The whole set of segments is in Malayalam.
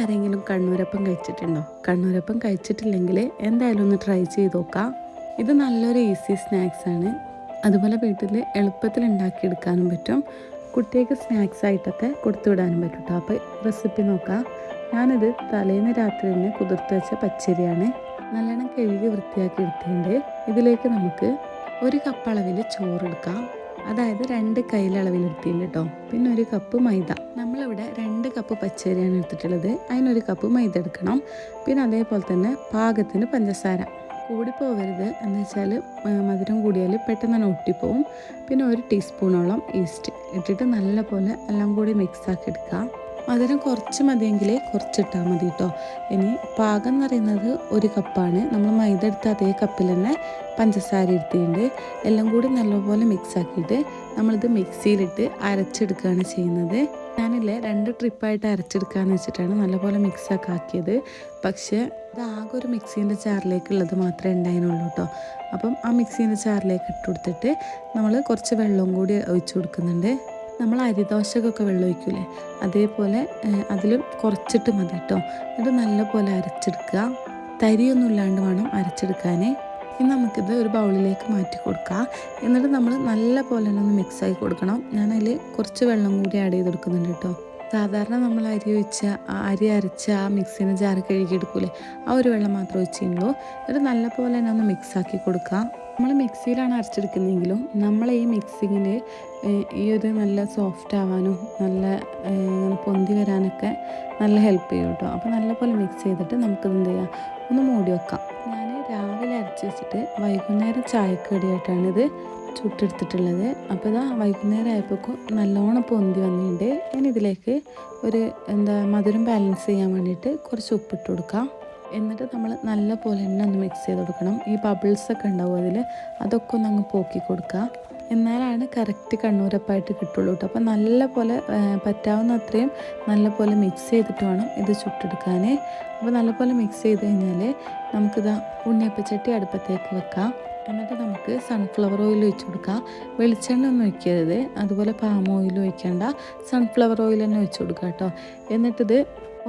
ആരെങ്കിലും കണ്ണൂരപ്പം കഴിച്ചിട്ടുണ്ടോ? കണ്ണൂരപ്പം കഴിച്ചിട്ടില്ലെങ്കിൽ എന്തായാലും ഒന്ന് ട്രൈ ചെയ്ത് നോക്കാം. ഇത് നല്ലൊരു ഈസി സ്നാക്സ് ആണ്. അതുപോലെ വീട്ടിൽ എളുപ്പത്തിൽ ഉണ്ടാക്കിയെടുക്കാനും പറ്റും. കുട്ടികൾക്ക് സ്നാക്സ് ആയിട്ടൊക്കെ കൊടുത്തു വിടാനും പറ്റും കേട്ടോ അപ്പോൾ റെസിപ്പി നോക്കാം. ഞാനിത് തലേന്ന് രാത്രി തന്നെ കുതിർത്ത് വെച്ച പച്ചരിയാണ്. നല്ലോണം കഴുകി വൃത്തിയാക്കി എടുത്തിട്ടുണ്ട്. ഇതിലേക്ക് നമുക്ക് ഒരു കപ്പ് അളവിൽ ചോറെടുക്കാം അതായത് രണ്ട് കയ്യിലളവിൽ എടുത്തിട്ടുണ്ട് കേട്ടോ. പിന്നെ ഒരു കപ്പ് മൈദ. നമ്മളിവിടെ രണ്ട് കപ്പ് പച്ചരിയാണ് എടുത്തിട്ടുള്ളത്. അതിനൊരു കപ്പ് മൈദ എടുക്കണം. പിന്നെ അതേപോലെ തന്നെ പാകത്തിന് പഞ്ചസാര. കൂടി പോകരുത് എന്ന് വെച്ചാൽ മധുരം കൂടിയാൽ പെട്ടെന്ന് തന്നെ ഒട്ടിപ്പോവും. പിന്നെ ഒരു ടീസ്പൂണോളം ഈസ്റ്റ് ഇട്ടിട്ട് നല്ലപോലെ എല്ലാം കൂടി മിക്സാക്കി എടുക്കുക. മധുരം കുറച്ച് മതിയെങ്കിൽ കുറച്ചിട്ടാൽ മതി കേട്ടോ ഇനി പാകം എന്ന് പറയുന്നത് ഒരു കപ്പാണ്. നമ്മൾ മൈദ എടുത്ത അതേ കപ്പിൽ തന്നെ പഞ്ചസാര എടുത്തിട്ടുണ്ട്. എല്ലാം കൂടി നല്ലപോലെ മിക്സ് ആക്കിയിട്ട് നമ്മളിത് മിക്സിയിലിട്ട് അരച്ചെടുക്കുകയാണ് ചെയ്യുന്നത്. ഞാനില്ലേ രണ്ട് ട്രിപ്പായിട്ട് അരച്ചെടുക്കാന്ന് വെച്ചിട്ടാണ് നല്ലപോലെ മിക്സൊക്കെ ആക്കിയത്. പക്ഷേ ഇത് ആകെ ഒരു മിക്സീന്റെ ചാറിലേക്കുള്ളത് മാത്രമേ ഉണ്ടായിരുന്നുള്ളൂ കേട്ടോ അപ്പം ആ മിക്സീന്റെ ചാറിലേക്ക് ഇട്ട് കൊടുത്തിട്ട് നമ്മൾ കുറച്ച് വെള്ളവും കൂടി ഒഴിച്ചു കൊടുക്കുന്നുണ്ട്. നമ്മൾ അരിദോശക്കൊക്കെ വെള്ളം ഒഴിക്കൂലേ അതേപോലെ അതിൽ കുറച്ചിട്ട് മതി കേട്ടോ. എന്നിട്ട് നല്ലപോലെ അരച്ചെടുക്കുക. തരിയൊന്നും ഇല്ലാണ്ട് വേണം അരച്ചെടുക്കാനേ. ഇനി നമുക്കിത് ഒരു ബൗളിലേക്ക് മാറ്റി കൊടുക്കുക എന്നിട്ട് നമ്മൾ നല്ല പോലെ തന്നെ ഒന്ന് മിക്സ് ആക്കി കൊടുക്കണം. ഞാനതിൽ കുറച്ച് വെള്ളം കൂടി ആഡ് ചെയ്ത് കൊടുക്കുന്നുണ്ട് കേട്ടോ. സാധാരണ നമ്മൾ അരി ഒഴിച്ച അരി അരച്ച ആ മിക്സിന് ജാറ് കഴുകിയെടുക്കൂലേ? ആ ഒരു വെള്ളം മാത്രം ഒഴിച്ചിട്ടുള്ളൂ എന്നിട്ട് നല്ല പോലെ തന്നെ ഒന്ന് മിക്സാക്കി കൊടുക്കുക നമ്മൾ മിക്സിയിലാണ് അരച്ചെടുക്കുന്നതെങ്കിലും നമ്മൾ ഈ മിക്സിങ്ങിൽ ഈ ഒരു നല്ല സോഫ്റ്റ് ആവാനും നല്ല പൊന്തി വരാനൊക്കെ നല്ല ഹെൽപ്പ് ചെയ്യും കേട്ടോ അപ്പോൾ നല്ലപോലെ മിക്സ് ചെയ്തിട്ട് നമുക്കത് എന്ത് ചെയ്യാം? ഒന്ന് മൂടി വെക്കാം. ഞാൻ രാവിലെ അരച്ച് വെച്ചിട്ട് വൈകുന്നേരം ചായക്കടിയായിട്ടാണിത് ചുട്ടെടുത്തിട്ടുള്ളത്. അപ്പോൾ ഇതാ വൈകുന്നേരം ആയപ്പോൾ നല്ലോണം പൊന്തി വന്നിട്ടുണ്ട്. ഞാൻ ഇതിലേക്ക് ഒരു എന്താ മധുരം ബാലൻസ് ചെയ്യാൻ വേണ്ടിയിട്ട് കുറച്ച് ഉപ്പിട്ട് കൊടുക്കാം. എന്നിട്ട് നമ്മൾ നല്ല പോലെ തന്നെ ഒന്ന് മിക്സ് ചെയ്ത് കൊടുക്കണം. ഈ ബബിൾസ് ഒക്കെ ഉണ്ടാവും അതിൽ അതൊക്കെ ഒന്ന് അങ്ങ് പോക്കി കൊടുക്കുക. എന്നാലാണ് കറക്റ്റ് കണ്ണൂരപ്പായിട്ട് കിട്ടുള്ളൂ കേട്ടോ അപ്പോൾ നല്ല പോലെ പറ്റാവുന്ന അത്രയും നല്ല പോലെ മിക്സ് ചെയ്തിട്ട് വേണം ഇത് ചുട്ടെടുക്കാനേ. അപ്പോൾ നല്ല പോലെ മിക്സ് ചെയ്ത് കഴിഞ്ഞാൽ നമുക്കിത് ഉണ്ണിയപ്പച്ചട്ടി അടുപ്പത്തേക്ക് വെക്കാം. എന്നിട്ട് നമുക്ക് സൺഫ്ലവർ ഓയിൽ ഒഴിച്ച് കൊടുക്കാം. വെളിച്ചെണ്ണ ഒന്നും ഒഴിക്കരുത്. അതുപോലെ പാം ഓയിൽ ഒഴിക്കേണ്ട. സൺഫ്ലവർ ഓയിൽ തന്നെ ഒഴിച്ച് കൊടുക്കാം കേട്ടോ എന്നിട്ടിത്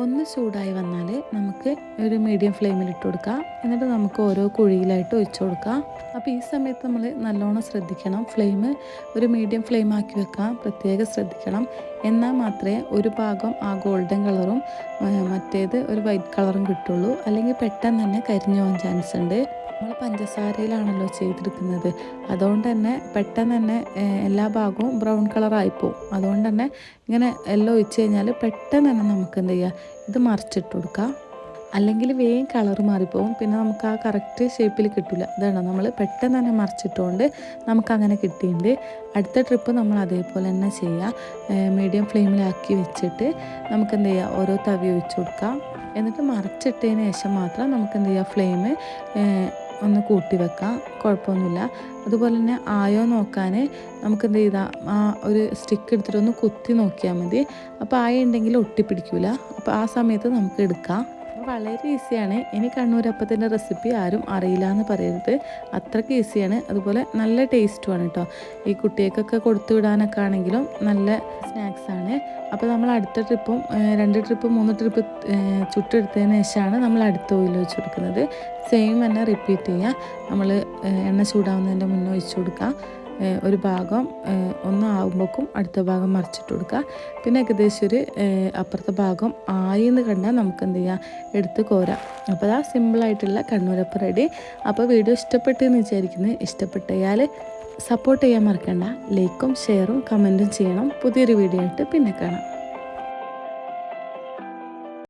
ഒന്ന് ചൂടായി വന്നാൽ നമുക്ക് ഒരു മീഡിയം ഫ്ലെയിമിൽ ഇട്ട് കൊടുക്കാം. എന്നിട്ട് നമുക്ക് ഓരോ കുഴിയിലായിട്ട് ഒഴിച്ചു കൊടുക്കാം. അപ്പോൾ ഈ സമയത്ത് നമ്മൾ നല്ലോണം ശ്രദ്ധിക്കണം. ഫ്ലെയിം ഒരു മീഡിയം ഫ്ലെയിം ആക്കി വെക്കാം. പ്രത്യേകം ശ്രദ്ധിക്കണം. എന്നാൽ മാത്രമേ ഒരു ഭാഗം ആ ഗോൾഡൻ കളറും മറ്റേത് ഒരു വൈറ്റ് കളറും കിട്ടുള്ളൂ. അല്ലെങ്കിൽ പെട്ടെന്ന് തന്നെ കരിഞ്ഞു പോകാൻ ചാൻസ് ഉണ്ട്. നമ്മൾ പഞ്ചസാരയിലാണല്ലോ ചെയ്തെടുക്കുന്നത്. അതുകൊണ്ട് തന്നെ പെട്ടെന്ന് തന്നെ എല്ലാ ഭാഗവും ബ്രൗൺ കളറായി പോവും. അതുകൊണ്ട് തന്നെ ഇങ്ങനെ എല്ലാം ഒഴിച്ച് കഴിഞ്ഞാൽ പെട്ടെന്ന് തന്നെ നമുക്ക് എന്ത് ചെയ്യുക ഇത് മറിച്ചിട്ട് കൊടുക്കാം. അല്ലെങ്കിൽ വേഗം കളർ മാറിപ്പോവും. പിന്നെ നമുക്ക് ആ കറക്റ്റ് ഷേപ്പിൽ കിട്ടില്ല ഇതാണ് നമ്മൾ പെട്ടെന്ന് തന്നെ മറിച്ചിട്ടുകൊണ്ട് നമുക്ക് അങ്ങനെ കിട്ടിയിട്ടുണ്ട്. അടുത്ത ട്രിപ്പ് നമ്മൾ അതേപോലെ തന്നെ ചെയ്യുക മീഡിയം ഫ്ലെയിമിലാക്കി വെച്ചിട്ട് നമുക്ക് എന്ത് ചെയ്യുക ഓരോ തവി ഒഴിച്ചു കൊടുക്കാം. എന്നിട്ട് മറിച്ചിട്ടതിന് ശേഷം മാത്രം നമുക്ക് എന്ത് ചെയ്യുക ഫ്ലെയിം ഒന്ന് കൂട്ടി വെക്കാം. കുഴപ്പമൊന്നുമില്ല. അതുപോലെ തന്നെ ആയോ നോക്കാൻ നമുക്ക് എന്ത് ചെയ്താൽ ആ ഒരു സ്റ്റിക്ക് എടുത്തിട്ട് ഒന്ന് കുത്തി നോക്കിയാൽ മതി. അപ്പോൾ ആയ ഉണ്ടെങ്കിൽ ഒട്ടിപ്പിടിക്കില്ല അപ്പോൾ ആ സമയത്ത് നമുക്ക് എടുക്കാം. വളരെ ഈസിയാണ്. ഇനി കണ്ണൂരപ്പത്തിന്റെ റെസിപ്പി ആരും അറിയില്ല എന്ന് പറയരുത്. അത്രയ്ക്ക് ഈസിയാണ്. അതുപോലെ നല്ല ടേസ്റ്റുമാണ് കേട്ടോ. ഈ കുട്ടികൾക്കൊക്കെ കൊടുത്തു വിടാനൊക്കെ ആണെങ്കിലും നല്ല സ്നാക്സ് ആണ്. അപ്പോൾ നമ്മൾ അടുത്ത ട്രിപ്പും രണ്ട് ട്രിപ്പ് മൂന്ന് ട്രിപ്പ് ചുട്ടെടുത്തതിന് ശേഷമാണ് നമ്മൾ അടുത്ത ഓയിൽ ഒഴിച്ചു കൊടുക്കുന്നത്. സെയിം തന്നെ റിപ്പീറ്റ് ചെയ്യുക നമ്മൾ എണ്ണ ചൂടാവുന്നതിന്റെ മുന്നേ ഒഴിച്ചു കൊടുക്കുക ഒരു ഭാഗം ഒന്ന് ആകുമ്പോഴേക്കും അടുത്ത ഭാഗം മറിച്ചിട്ട് കൊടുക്കുക. പിന്നെ ഏകദേശം ഒരു അപ്പുറത്തെ ഭാഗം ആയി എന്ന് കണ്ടാൽ നമുക്ക് എന്ത് ചെയ്യാം? എടുത്ത് കോരാം. അപ്പോൾ അതാ സിമ്പിളായിട്ടുള്ള കണ്ണൂരപ്പ് റെഡി അപ്പോൾ വീഡിയോ ഇഷ്ടപ്പെട്ടു എന്ന് വിചാരിക്കുന്നത് ഇഷ്ടപ്പെട്ടാൽ സപ്പോർട്ട് ചെയ്യാൻ മറക്കണ്ട. ലൈക്കും ഷെയറും കമന്റും ചെയ്യണം. പുതിയൊരു വീഡിയോ ആയിട്ട് പിന്നെ കാണാം.